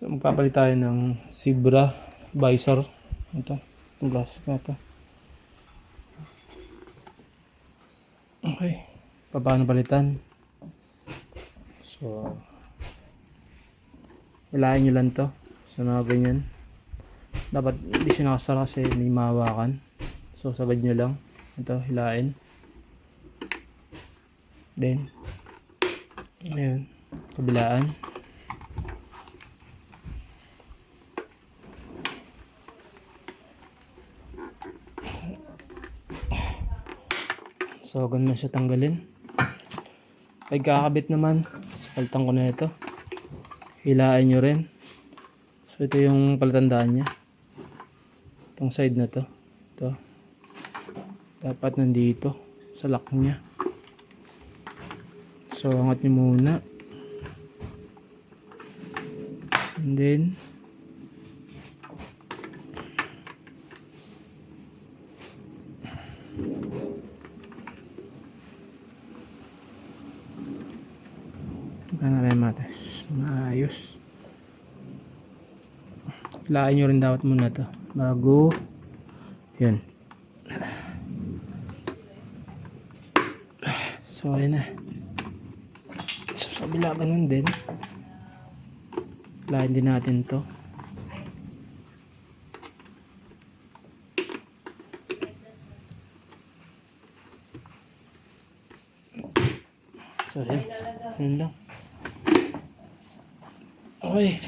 So, magpapalit tayo ng Zebra visor. Ito, yung plastic na ito. Okay. Paano palitan? So, ilahin nyo lang to. So, mga ganyan. Dapat hindi siya nakasara kasi may mahawakan. So, sabad nyo lang. Ito, hilain. Then, ayun, kabilaan. So, ganun na siya tanggalin. Pagkakabit naman, sapaltan ko na ito. Hilain nyo rin. So, ito yung palatandaan niya. Itong side na to. Ito. Dapat nandito. Sa lock niya. So, angat nyo muna. And then, Paano na mate? Maayos. Lain nyo rin dapat muna to. Bago. Yun. So, ayun na. So, sa kabila nun din. Lain din natin to. So, ayun. Yun lang. Okay.